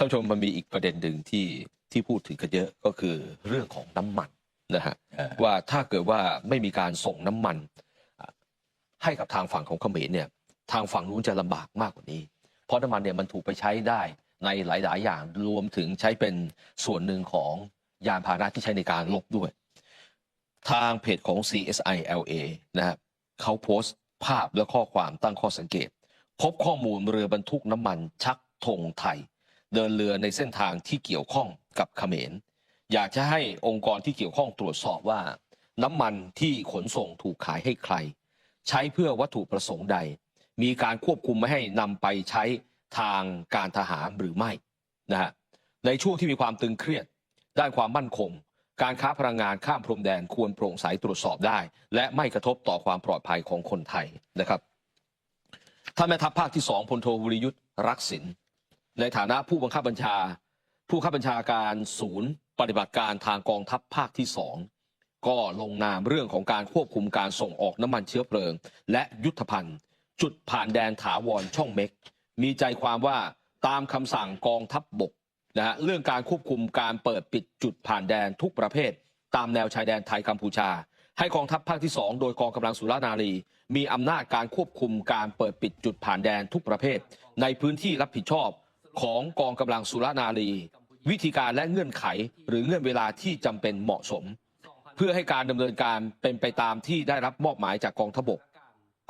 ท่านผู้ชมมันมีอีกประเด็นหนึ่งที่ที่พูดถึงกันเยอะก็คือเรื่องของน้ำมันนะฮะเออว่าถ้าเกิดว่าไม่มีการส่งน้ำมันอะให้กับทางฝั่งของเขมรเนี่ยทางฝั่งนู้นจะลำบากมากกว่านี้ เพราะน้ำมันเนี่ยมันถูกไปใช้ได้ในหลาย ๆ อย่างรวมถึงใช้เป็นส่วนหนึ่งของยานพาหนะที่ใช้ในการลบด้วย ทางเพจของ CSI LA นะครับเขาโพสต์ภาพและข้อความตั้งข้อสังเกต พบข้อมูลเรือบรรทุกน้ำมันชักธงไทย เดินเรือในเส้นทางที่เกี่ยวข้องกับเขมร อยากจะให้องค์กรที่เกี่ยวข้องตรวจสอบว่า น้ำมันที่ขนส่งถูกขายให้ใคร ใช้เพื่อวัตถุประสงค์ใด มีการควบคุมไม่ให้นำไปใช้ทางการทหารหรือไม่นะฮะในช่วงที่มีความตึงเครียดด้านความมั่นคง การค้าพลังงานข้ามพรมแดนควรโปร่งใสตรวจสอบได้ และไม่กระทบต่อความปลอดภัยของคนไทยนะครับท่านแม่ทัพภาคที่สองพลโทวรยุทธ์รักษิน ในฐานะผู้บังคับบัญชา ผู้บังคับบัญชาการศูนย์ ปฏิบัติการทางกองทัพภาคที่สองก็ลงนามเรื่องของการควบคุมการส่งออกน้ำมันเชื้อเพลิง และยุทธภัณฑ์ จุดผ่านแดนถาวรช่องเม็ก มีใจความว่าตามคำสั่งกองทัพบบกนะฮะเรื่องการควบคุมการเปิดปิดจุดผ่านแดนทุกประเภท ตามแนวชายแดนไทยกัมพูชา ให้กองทัพภาคที่ 2 โดยกองกำลังสุรานารี มีอำนาจการควบคุมการเปิดปิดจุดผ่านแดนทุกประเภท ในพื้นที่รับผิดชอบ ของกองกำลังสุรนารี วิธีการและเงื่อนไขหรือเงื่อนเวลาที่จำเป็นเหมาะสม เพื่อให้การดำเนินการเป็นไปตามที่ได้รับมอบหมายจากกองทัพบก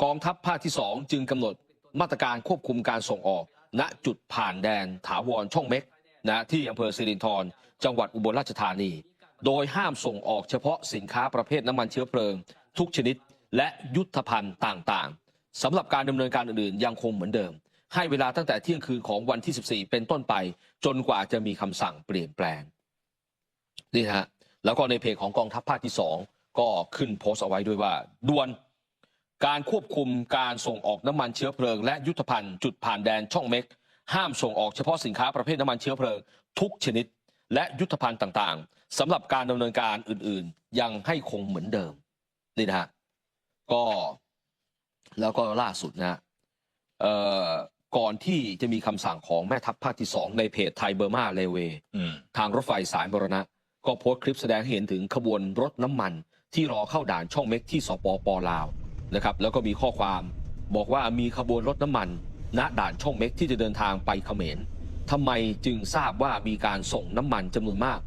กองทัพภาคที่ 2 จึงกำหนดมาตรการควบคุมการส่งออก ณจุดผ่านแดนถาวรช่องเม็กนะที่อำเภอสิรินธรจังหวัดอุบลราชธานี โดยห้ามส่งออกเฉพาะสินค้าประเภทน้ำมันเชื้อเพลิง ทุกชนิดและยุทธภัณฑ์ต่างๆสำหรับการดำเนินการอื่นๆยังคงเหมือนเดิม ให้เวลาตั้งแต่เที่ยงคืนของวันที่ 14 เป็นต้นไป จนกว่าจะมีคำสั่งเปลี่ยนแปลงนี่ฮะแล้วก็ในเพจของกองทัพภาคที่ 2 ก็ขึ้นโพสต์เอาไว้ด้วยว่าด่วนการควบคุมการส่งออกน้ำมันเชื้อเพลิง และยุทธภัณฑ์จุดผ่านแดนช่องเม็ก ห้ามส่งออกเฉพาะสินค้าประเภทน้ำมันเชื้อเพลิง ทุกชนิด และยุทธภัณฑ์ต่างๆสำหรับการดำเนินการอื่นๆ ยังให้คงเหมือนเดิมนี่นะฮะก็แล้วก็ล่าสุดนะฮะเอ่อ ก่อนที่จะมีคำสั่งของแม่ทัพภาคที่สองในเพจไทยเบอร์มาเลเวอืมทางรถไฟสายมรณะ ก็โพสต์คลิปแสดงให้เห็นถึงขบวนรถน้ำมัน ที่รอเข้าด่านช่องเม็กที่สปปลาวนะครับแล้วก็มีข้อความบอกว่ามีขบวนรถน้ำมัน ณด่านช่องเม็กที่จะเดินทางไปเขมรทำไมจึงทราบว่ามีการส่งน้ำมันจำนวนมาก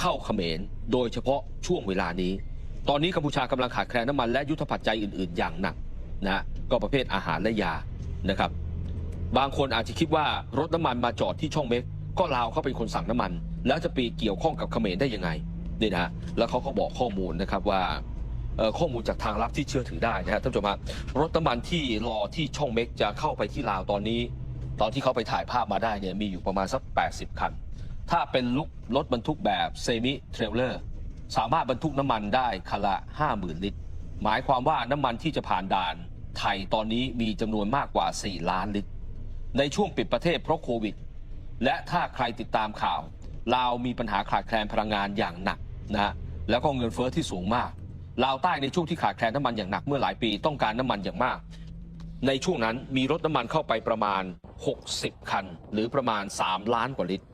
เข้าเขมร โดยเฉพาะช่วงเวลานี้ ตอนนี้กัมพูชากำลังขาดแคลนน้ำมันและยุทธปัจจัยอื่น ๆ อย่างหนักนะก็ประเภทอาหารและยานะครับ บางคนอาจจะคิดว่ารถน้ำมันมาจอดที่ช่องเม็กก็ลาวเขาเป็นคนสั่งน้ำมัน แล้วจะไปเกี่ยวข้องกับเขมรได้ยังไงนี่นะฮะแล้วเขาก็บอกข้อมูลนะครับว่าข้อมูลจากทางลับที่เชื่อถือได้นะฮะท่านผู้ชมฮะรถน้ำมันที่รอที่ช่องเม็กจะเข้าไปที่ลาวตอนนี้ ตอนที่เขาไปถ่ายภาพมาได้เนี่ยมีอยู่ประมาณสัก 80 คัน ถ้าเป็นลุกรถบรรทุกแบบเซมิเทรลเลอร์สามารถบรรทุกน้ำมันได้คันละ 50,000 ลิตร หมายความว่าน้ำมันที่จะผ่านด่านไทยตอนนี้มีจำนวนมากกว่า 4 ล้านลิตร ในช่วงปิดประเทศเพราะโควิด และถ้าใครติดตามข่าวลาวมีปัญหาขาดแคลนพลังงานอย่างหนักนะฮะแล้วก็เงินเฟ้อที่สูงมากลาวใต้ในช่วงที่ขาดแคลนน้ำมันอย่างหนักเมื่อหลายปีต้องการน้ำมันอย่างมาก ในช่วงนั้นมีรถน้ำมันเข้าไปประมาณ 60 คัน หรือประมาณ 3 ล้านกว่าลิตร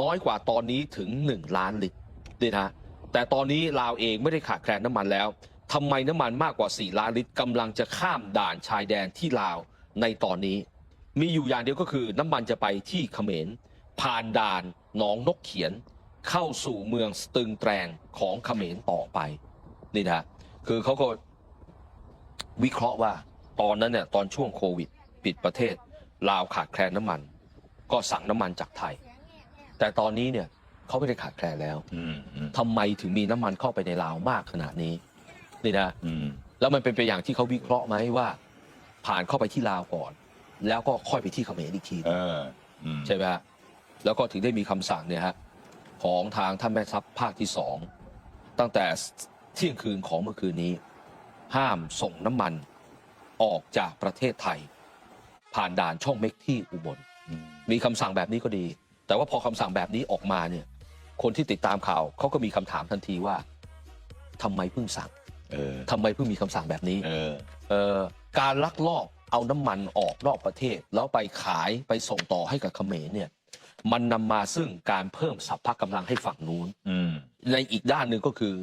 น้อยกว่าตอนนี้ถึง 1 ล้านลิตรนี่นะฮะแต่ตอนนี้ลาวเองไม่ได้ขาดแคลนน้ำมันแล้วทำไมน้ำมันมากกว่า 4 ล้านลิตรกำลังจะข้ามด่านชายแดนที่ลาวในตอนนี้ มีอยู่อย่างเดียวก็คือน้ำมันจะไปที่เขมร ผ่านด่านหนองนกเขียน เข้าสู่เมืองสตึงแตรงของเขมรต่อไป นี่นะคือเขาก็วิเคราะห์ว่าตอนนั้นเนี่ยตอนช่วงโควิด ปิดประเทศ ลาวขาดแคลนน้ำมัน ก็สั่งน้ำมันจากไทย แต่ตอนนี้เนี่ยเขาไม่ได้ขาดแคลนแล้วอืมอืมทำไมถึงมีน้ำมันเข้าไปในลาวมากขนาดนี้ นี่นะอืมแล้วมันเป็นไปอย่างที่เขาวิเคราะห์ไหมว่า ผ่านเข้าไปที่ลาวก่อน แล้วก็ค่อยไปที่เขมรอีกทีเอออืมใช่ไหมฮะแล้วก็ถึงได้มีคำสั่งเนี่ยฮะของทางท่านแม่ทัพภาคที่สองตั้งแต่เที่ยงคืนของเมื่อคืนนี้ ห้ามส่งน้ำมันออกจากประเทศไทย ผ่านด่านช่องเม็กที่อุบลอืมมีคำสั่งแบบนี้ก็ดี แต่ว่าพอคำสั่งแบบนี้ออกมาเนี่ย คนที่ติดตามข่าวเขาก็มีคำถามทันทีว่าทำไมเพิ่งสั่งเออทำไมเพิ่งมีคำสั่งแบบนี้ เออ เอ่อการลักลอบ เอาน้ำมันออกนอกประเทศ แล้วไปขายไปส่งต่อให้กับเขมรเนี่ย มันนำมาซึ่งการเพิ่มสัพพะกำลังให้ฝั่งนู้นอืมในอีกด้านหนึ่งก็คือ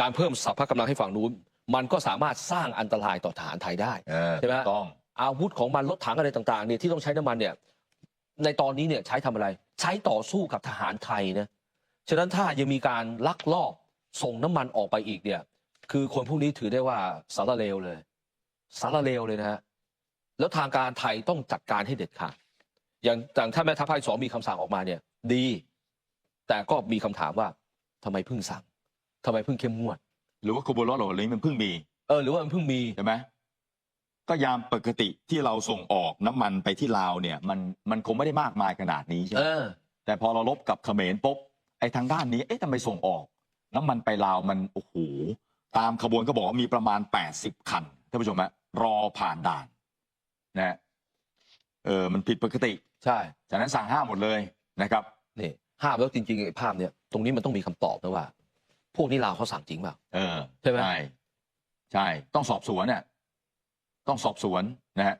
การเพิ่มสัพพะกำลังให้ฝั่งนู้น มันก็สามารถสร้างอันตรายต่อทหารไทยได้เออใช่ไหมถูกต้องอาวุธของมันรถถังอะไรต่างๆเนี่ยที่ต้องใช้น้ำมันเนี่ย ในตอนนี้เนี่ยใช้ทำอะไร ใช้ต่อสู้กับทหารไทยนะฉะนั้นถ้ายังมีการลักลอบส่งน้ำมันออกไปอีกเนี่ย คือคนพวกนี้ถือได้ว่าสารเลวเลยสารเลวเลยนะฮะ แล้วทางการไทยต้องจัดการให้เด็ดขาดอย่างอย่างถ้าแม่ทัพภาคที่สองมีคำสั่งออกมาเนี่ย ดี แต่ก็มีคำถามว่าทำไมเพิ่งสั่งทำไมเพิ่งเข้มงวด หรือว่าขบวนรถเหล่านี้มันเพิ่งมีเออหรือว่ามันเพิ่งมีใช่ไหมก็ยามปกติที่เราส่งออกน้ำมันไปที่ลาวเนี่ย มันมันคงไม่ได้มากมายขนาดนี้ใช่ไหเอมอแต่พอเราลบกับเขมรปุ๊บไอ้ทางด้านนี้เอ๊ะทำไมส่งออก น้ำมันไปลาวมันโอ้โหตามขบวนก็บอกว่ามีประมาณ 80 คันท่านผู้ชมฮะรอผ่านด่าน นะฮะเออมันผิดปกติ ใช่ฉะนั้นสั่งห้ามหมดเลยนะครับนี่ห้ามแล้วจริงๆไอ้ภาพเนี่ยตรงนี้มันต้องมีคำตอบนะว่า พวกนี้ลาวเขาสั่งจริงเปล่า เออใช่ไหม ใช่ ใช่ ต้องสอบสวนเนี่ยต้องสอบสวนนะฮะ